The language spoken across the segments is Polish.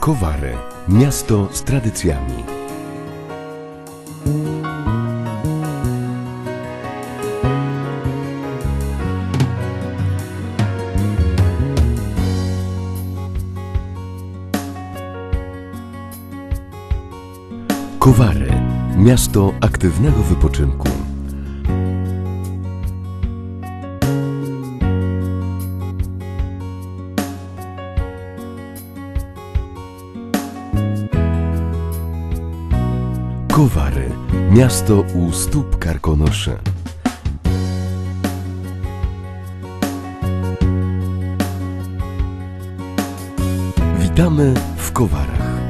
Kowary. Miasto z tradycjami. Kowary. Miasto aktywnego wypoczynku. Kowary. Miasto u stóp Karkonoszy. Witamy w Kowarach.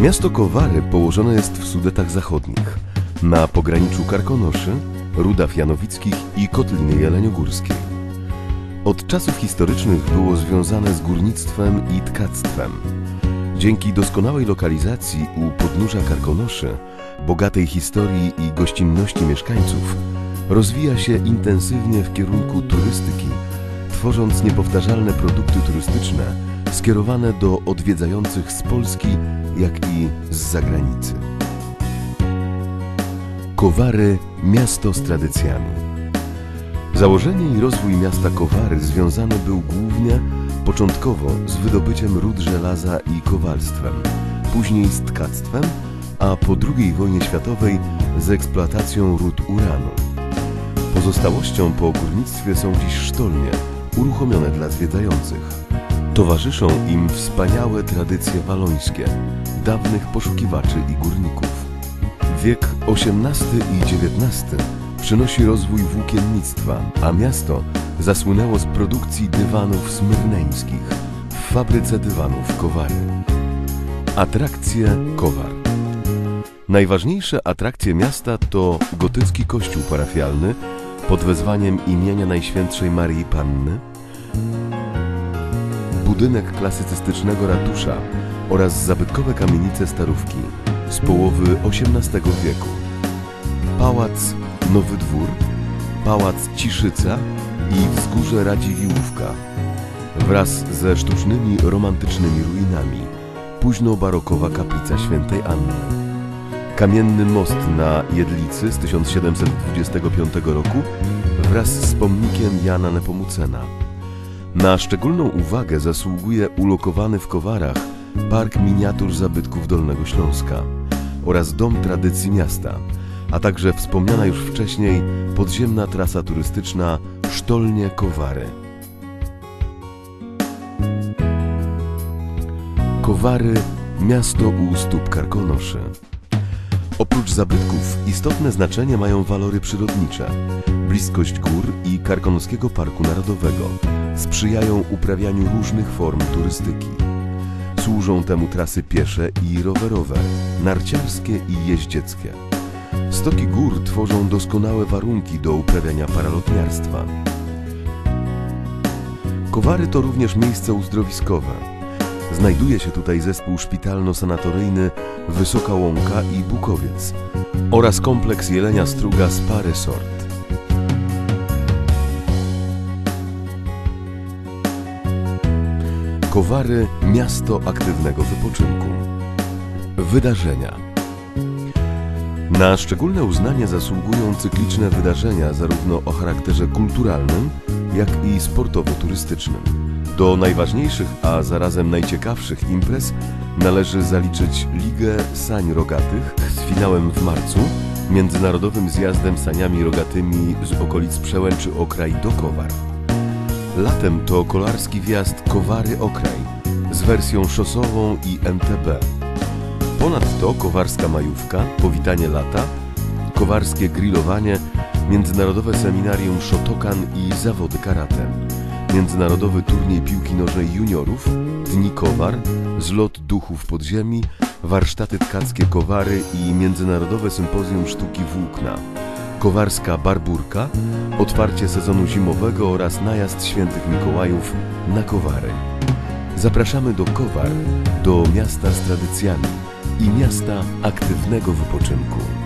Miasto Kowary położone jest w Sudetach Zachodnich, na pograniczu Karkonoszy, Rudaw Janowickich i Kotliny Jeleniogórskiej. Od czasów historycznych było związane z górnictwem i tkactwem. Dzięki doskonałej lokalizacji u podnóża Karkonoszy, bogatej historii i gościnności mieszkańców, rozwija się intensywnie w kierunku turystyki, tworząc niepowtarzalne produkty turystyczne skierowane do odwiedzających z Polski, jak i z zagranicy. Kowary miasto z tradycjami. Założenie i rozwój miasta Kowary związany był głównie początkowo z wydobyciem ród żelaza i kowalstwem, później z tkactwem, a po II wojnie światowej z eksploatacją ród uranu. Pozostałością po górnictwie są dziś sztolnie, uruchomione dla zwiedzających. Towarzyszą im wspaniałe tradycje walońskie, dawnych poszukiwaczy i górników. Wiek XVIII i XIX przynosi rozwój włókiennictwa, a miasto zasłynęło z produkcji dywanów smyrneńskich w fabryce dywanów Kowary. Atrakcje Kowar Najważniejsze atrakcje miasta to gotycki kościół parafialny pod wezwaniem imienia Najświętszej Marii Panny, budynek klasycystycznego ratusza oraz zabytkowe kamienice starówki z połowy XVIII wieku, pałac Nowy Dwór, pałac Ciszyca i wzgórze Radziwiłłówka wraz ze sztucznymi romantycznymi ruinami, późno-barokowa kaplica świętej Anny. Kamienny most na Jedlicy z 1725 roku wraz z pomnikiem Jana Nepomucena. Na szczególną uwagę zasługuje ulokowany w Kowarach Park Miniatur Zabytków Dolnego Śląska oraz Dom Tradycji Miasta, a także wspomniana już wcześniej podziemna trasa turystyczna Sztolnie Kowary. Kowary miasto u stóp Karkonoszy. Oprócz zabytków istotne znaczenie mają walory przyrodnicze. Bliskość gór i Karkonoskiego Parku Narodowego sprzyjają uprawianiu różnych form turystyki. Służą temu trasy piesze i rowerowe, narciarskie i jeździeckie. Stoki gór tworzą doskonałe warunki do uprawiania paralotniarstwa. Kowary to również miejsce uzdrowiskowe. Znajduje się tutaj zespół szpitalno-sanatoryjny Wysoka Łąka i Bukowiec oraz kompleks Jelenia Struga Spa Resort. Kowary miasto aktywnego wypoczynku. Wydarzenia. Na szczególne uznanie zasługują cykliczne wydarzenia zarówno o charakterze kulturalnym, jak i sportowo-turystycznym. Do najważniejszych, a zarazem najciekawszych imprez należy zaliczyć Ligę Sań Rogatych z finałem w marcu, międzynarodowym zjazdem saniami rogatymi z okolic Przełęczy Okraj do Kowar. Latem to kolarski wjazd Kowary Okraj z wersją szosową i MTB. Ponadto kowarska majówka, powitanie lata, kowarskie grillowanie, międzynarodowe seminarium Shotokan i zawody karate, międzynarodowy turniej piłki nożnej juniorów, dni kowar, zlot duchów podziemi, warsztaty tkackie kowary i międzynarodowe sympozjum sztuki włókna kowarska barburka, otwarcie sezonu zimowego oraz najazd świętych Mikołajów na Kowary. Zapraszamy do Kowar, do miasta z tradycjami i miasta aktywnego wypoczynku.